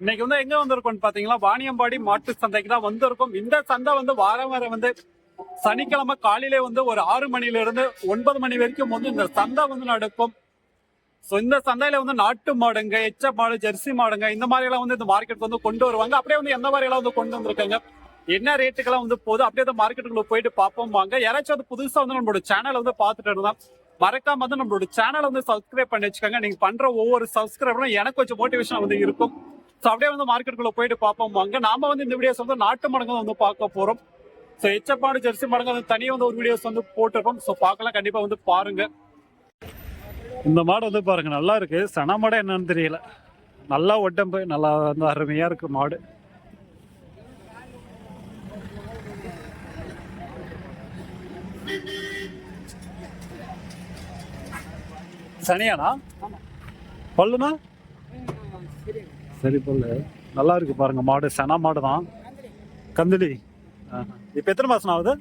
இன்னைக்கு வந்து எங்க வந்திருக்கோம்னு பாத்தீங்களா? வாணியம்பாடி மாட்டு சந்தைக்கு தான் வந்திருக்கோம். இந்த சந்தை வந்து வாரம் வாரம் வந்து சனிக்கிழமை காலையிலே வந்து ஒரு ஆறு மணில இருந்து ஒன்பது மணி வரைக்கும் வந்து இந்த சந்தை வந்து நடக்கும். ஸோ இந்த சந்தையில வந்து நாட்டு மாடுங்க எச்ச மாடு ஜெர்சி மாடுங்க இந்த மாதிரி எல்லாம் வந்து இந்த மார்க்கெட் வந்து கொண்டு வருவாங்க. அப்படியே வந்து எந்த மாதிரி எல்லாம் வந்து கொண்டு வந்திருக்காங்க? என்ன ரேட்டுக்கெல்லாம் வந்து போகுது? அப்படியே அந்த மார்க்கெட்டுக்குள்ள போயிட்டு பார்ப்போம் வாங்க. யாராச்சும் வந்து புதுசா வந்து நம்மளோட சேனல் வந்து பார்த்துட்டு இருந்தா மறக்காம வந்து நம்மளோட சேனலை வந்து சப்ஸ்கிரைப் பண்ணி வச்சுக்கோங்க. நீங்க பண்ற ஒவ்வொரு சப்ஸ்கிரைபரும் எனக்கு கொஞ்சம் மோட்டிவேஷன் வந்து இருக்கும். ஸோ அப்படியே வந்து மார்க்கெட்டுக்குள்ள போயிட்டு பார்ப்போம். வாங்க நாம வந்து இந்த வீடியோஸ் வந்து நாட்டு மடங்கு வந்து பார்க்க போறோம். ஸோ எச்சப்பாடு ஜெர்சி மடங்கு வந்து தனியாக வந்து ஒரு வீடியோஸ் வந்து போட்டிருக்கோம். ஸோ பார்க்கலாம். கண்டிப்பா வந்து பாருங்க. இந்த மாடு வந்து பாருங்க நல்லா இருக்கு. சன மாடு என்னன்னு தெரியல. நல்லா உடம்பு நல்லா வந்து அருமையா இருக்கு மாடு. சனியானா? பல்லுனா சரி பல்லு நல்லா இருக்கு பாருங்க மாடு சென மாடு தான். கந்திலி. இப்போ எத்தனை மாசம் ஆகுது?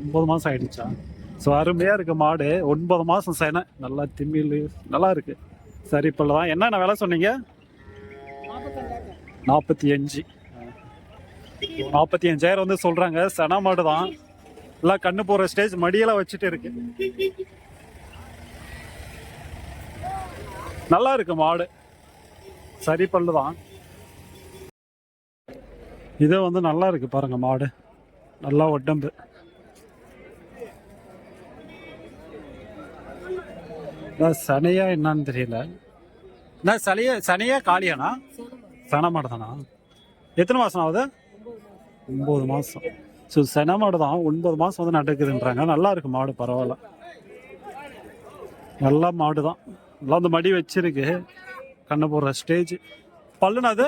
ஒன்பது மாசம் ஆயிடுச்சா? ஸோ அருமையா இருக்கு மாடு. ஒன்பது மாசம் சென. நல்லா திமிழ் நல்லா இருக்கு. சரி பல்லு தான் என்னென்ன விலை சொன்னீங்க? நாற்பத்தி அஞ்சு. நாற்பத்தி அஞ்சாயிரம் வந்து சொல்றாங்க. சென மாடு தான். எல்லாம் கண்ணு போற ஸ்டேஜ் மடியெல்லாம் வச்சுட்டு இருக்கு. நல்லா இருக்கு மாடு. சரி பல்லு தான் இது வந்து நல்லா இருக்கு பாருங்க மாடு. நல்லா உடம்பு. அதான் சனையா என்னன்னு தெரியல. நான் சனியா சனியா காளியானா சன மாடு தானா எத்தனை மாசம் ஆகுது? ஒன்பது மாசம். ஸோ சன மாடு தான் ஒன்பது மாசம் வந்து நடக்குதுன்றாங்க. நல்லா இருக்கு மாடு பரவாயில்ல. நல்லா மாடு தான் நல்லா அந்த மடி வச்சிருக்கு. கண்ணை போடுற ஸ்டேஜ். பல்லுனா அது?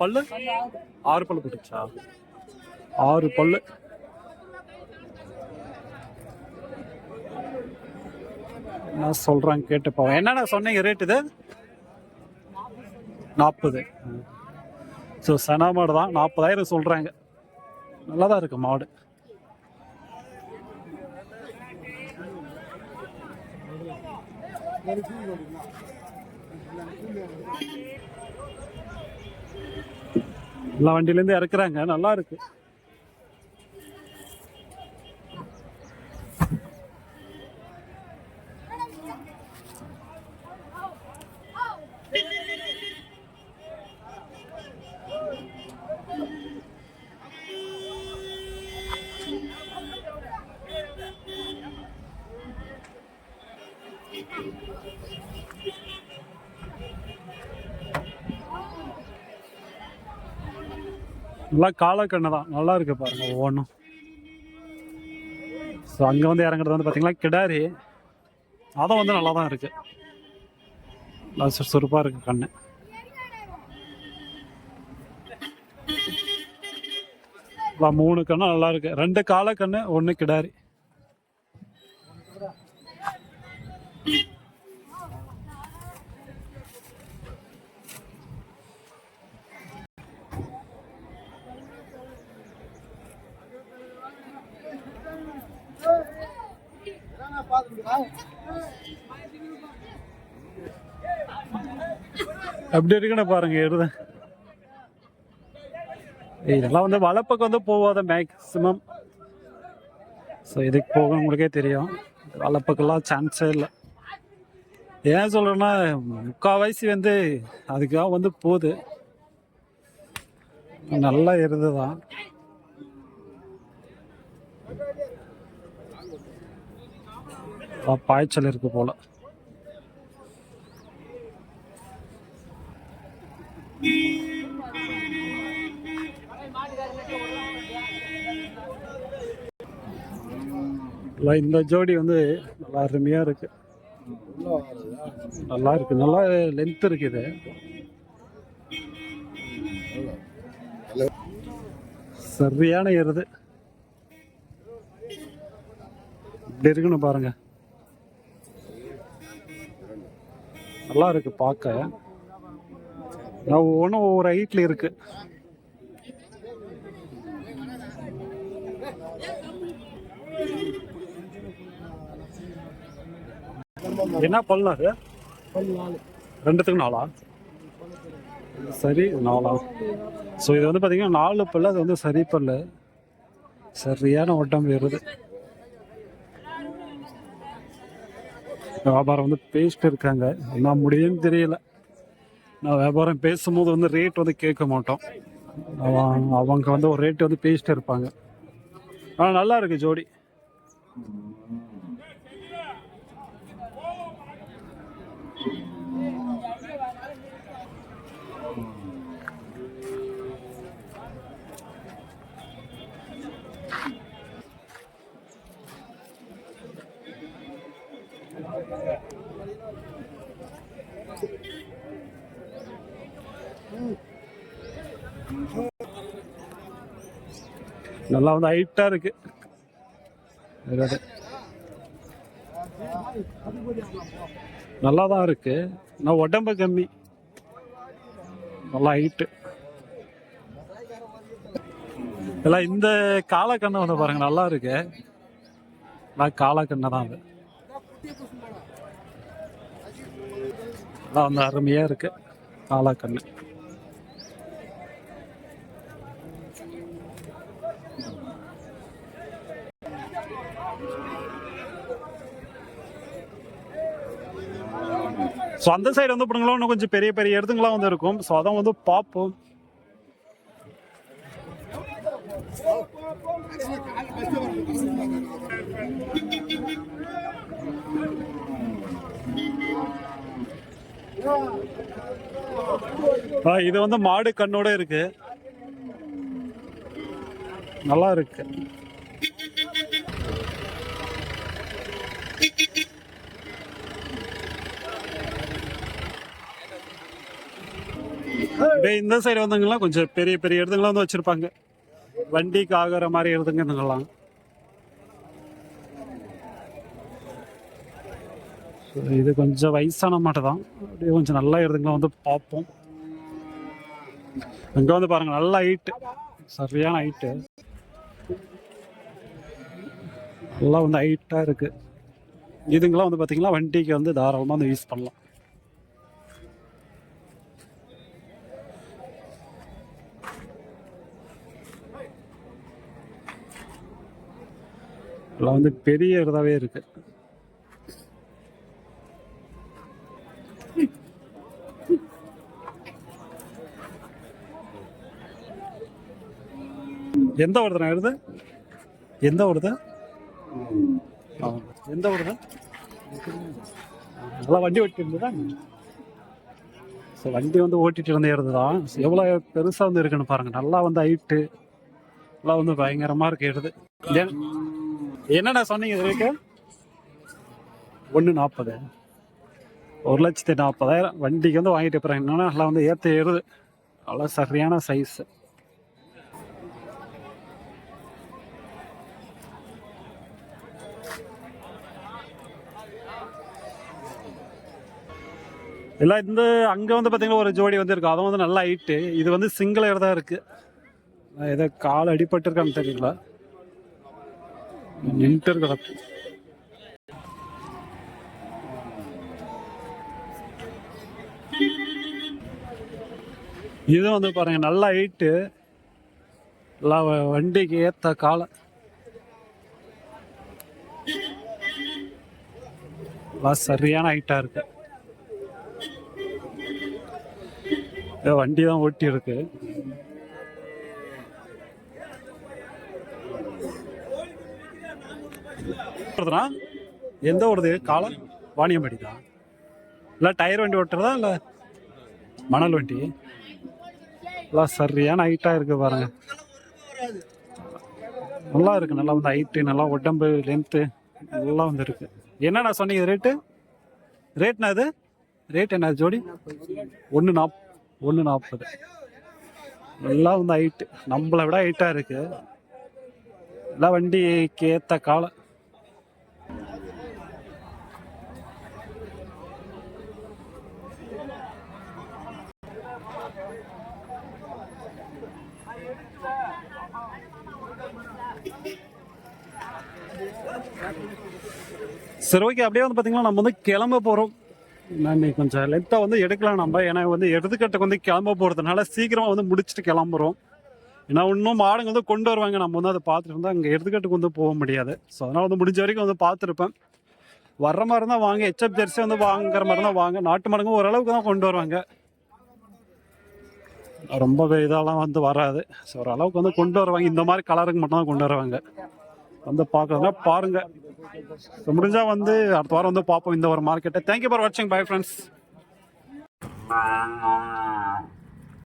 பல்லு? ஆறு பல்லு போட்டுச்சா ஆறு பல்லு. என்ன சொல்கிறாங்க கேட்டுப்போம் என்னென்ன சொன்னீங்க ரேட் இது? நாற்பது ஸோ சனா மாடு தான். நாற்பதாயிரம் சொல்கிறாங்க நல்லா தான் இருக்கு மாடு. எல்லா வண்டியிலேருந்து இறக்குறாங்க. நல்லா இருக்கு. நல்லா காலக்கண்ணு தான். நல்லா இருக்கு பாருங்க ஒவ்வொன்றும். ஸோ அங்கே வந்து இறங்குறது வந்து பார்த்தீங்கன்னா கிடாரி. அதை வந்து நல்லா தான் இருக்கு. நல்லா சுறுசுறுப்பாக இருக்கு கண்ணு. மூணு கண்ணு நல்லா இருக்கு. ரெண்டு காலக்கண்ணு ஒன்று கிடாரி. அப்படி இருக்குன்னு பாருங்க எழுத. இதெல்லாம் வந்து வலப்பக்கம் வந்து போகாத மேக்சிமம் ஸோ இதுக்கு போக உங்களுக்கே தெரியும். வலப்பக்கெல்லாம் சான்ஸே இல்லை. ஏன் சொல்கிறேன்னா முக்கால்வாசி வந்து அதுக்காக வந்து போகுது. நல்லா எருது பாய்ச்சல் இருக்கு போல. இந்த ஜோடி வந்து நல்லா அருமையா இருக்கு. நல்லா இருக்கு. நல்லா லென்த் இருக்குது சரியான எருது இப்படி இருக்குன்னு பாருங்க. நல்லா இருக்கு பார்க்க நான் ஒவ்வொன்றும் ஒவ்வொரு ஹைட்ல இருக்கு. என்ன பல்லு அது? ரெண்டுத்துக்கு நாளா சரி நாளா ஸோ இது வந்து பார்த்தீங்கன்னா நாலு பல்லு அது வந்து சரி பல்லு. சரியான உடம்பு வருது வியாபாரம் வந்து பேசிட்டு இருக்காங்க. என்ன முடியும்னு தெரியல. நான் வியாபாரம் பேசும்போது வந்து ரேட் வந்து கேட்க மாட்டோம். அவன் அவங்க வந்து ஒரு ரேட்டு வந்து பேசிட்டு இருப்பாங்க. ஆனால் நல்லா இருக்கு ஜோடி. நல்லா வந்து ஹைட்டா இருக்கு. நல்லா தான் இருக்கு. நான் உடம்பு கம்மி. நல்லா ஹைட்டு எல்லாம் இந்த காலக்கண்ணை வந்து பாருங்க நல்லா இருக்கு. நான் காலக்கண்ணை தான் அது. நல்லா வந்து அருமையா இருக்கு. காலக்கண்ணு ஸோ அந்த சைடு வந்து பிடுங்களும் இன்னும் கொஞ்சம் பெரிய பெரிய இடத்துங்களாம் வந்து இருக்கும். ஸோ அதான் வந்து பார்ப்போம் ஆ, இது வந்து மாடு கண்ணோட இருக்கு. நல்லா இருக்கு. இந்த சைடு வந்தவங்கலாம் கொஞ்சம் பெரிய பெரிய இடத்துங்களாம் வந்து வச்சிருப்பாங்க. வண்டிக்கு ஆகிற மாதிரி இடத்துங்க ஸோ இது கொஞ்சம் வயசான மாட்டை தான். அப்படியே கொஞ்சம் நல்லா இடத்துங்களாம் வந்து பார்ப்போம். அங்கே வந்து பாருங்கள் நல்ல ஹைட்டு சரியான ஹைட்டு நல்லா வந்து ஹைட்டாக இருக்குது இதுங்களாம் வந்து பார்த்தீங்கன்னா வண்டிக்கு வந்து தாராளமாக வந்து யூஸ் பண்ணலாம். எல்லாம் வந்து பெரிய இதாவே இருக்குது எந்த வருதுண்ணா எழுது? எந்த வருது? எந்த வருது? நல்லா வண்டி ஓட்டிட்டு இருந்ததா? ஸோ வண்டி வந்து ஓட்டிட்டு இருந்த இடத்து தான் எவ்வளோ பெருசாக வந்து இருக்குன்னு பாருங்க. நல்லா வந்து ஹைட்டு. நல்லா வந்து பயங்கரமாக இருக்கு எடுது ஏன் என்னடா சொன்னீங்க இது ஒன்று நாற்பது ஒரு லட்சத்தி நாற்பதாயிரம் வண்டிக்கு வந்து வாங்கிட்டு போகிறாங்க என்னன்னா நல்லா வந்து ஏற்ற ஏறுது. நல்லா சரியான சைஸு எல்லாம் இந்த அங்கே வந்து பார்த்தீங்கன்னா ஒரு ஜோடி வந்து இருக்கு. அதுவும் வந்து நல்லா ஹைட்டு இது வந்து சிங்கிள் ஏர் தான் இருக்குது ஏதோ கால் அடிபட்டுருக்கான்னு தெரியல நின்றுட்டு கிடக்கு இது வந்து பாருங்க நல்ல ஹைட்டு எல்லாம் வ- வண்டிக்கு ஏத்த காலை. எல்லாம் சரியான ஹைட்டா இருக்கு. ஏதோ வண்டி தான் ஓட்டி இருக்கு எந்த ஓடுது? காலம்? வாணியம்படி தான் இல்லை டயர் வண்டி ஓட்டுறதா? இல்லை மணல் வண்டி? எல்லாம் சரியான ஹைட்டாக இருக்கு பாருங்க. நல்லா இருக்கு. நல்லா வந்து ஹைட்டு நல்லா உடம்பு லென்த்து நல்லா வந்து இருக்கு. என்னண்ணா சொன்னீங்க? ரேட்டு ரேட்னா அது? ரேட் என்ன ஜோடி? ஒன்று நாப் ஒன்று நாற்பது நல்லா வந்து ஹைட்டு நம்மளை விட ஹைட்டாக இருக்கு. எல்லாம் வண்டிக்கு ஏற்ற காலம் சரி ஓகே அப்படியே வந்து பார்த்தீங்கன்னா நம்ம வந்து கிளம்ப போகிறோம் நான் இன்னைக்கு கொஞ்சம் லென்த்தாக வந்து எடுக்கலாம் நம்ம. ஏன்னா வந்து எடுத்துக்கட்டுக்கு வந்து கிளம்ப போகிறதுனால சீக்கிரமாக வந்து முடிச்சுட்டு கிளம்புறோம். ஏன்னா இன்னும் மாடுங்க வந்து கொண்டு வருவாங்க. நம்ம வந்து அதை பார்த்துட்டு இருந்தால் அங்கே எடுத்துக்கட்டுக்கு வந்து போக முடியாது. ஸோ அதனால் வந்து முடிஞ்ச வரைக்கும் வந்து பார்த்துருப்பேன். வர்ற மாதிரி இருந்தால் வாங்க. ஹெச்எப் ஜெர்சி வந்து வாங்குற மாதிரி தான் வாங்க. நாட்டு மாடுங்க ஓரளவுக்கு தான் கொண்டு வருவாங்க. ரொம்ப இதெல்லாம் வந்து வராது. ஸோ ஓரளவுக்கு வந்து கொண்டு வருவாங்க. இந்த மாதிரி கலருக்கு மட்டும் தான் கொண்டு வருவாங்க. வந்து பார்க்குறதுனா பாருங்க. முடிஞ்சால் முடிஞ்சா வந்து அடுத்த வாரம் வந்து பார்ப்போம் இந்த ஒரு மார்க்கெட்டை தேங்க்யூ ஃபார் வாட்சிங் பை ஃப்ரெண்ட்ஸ்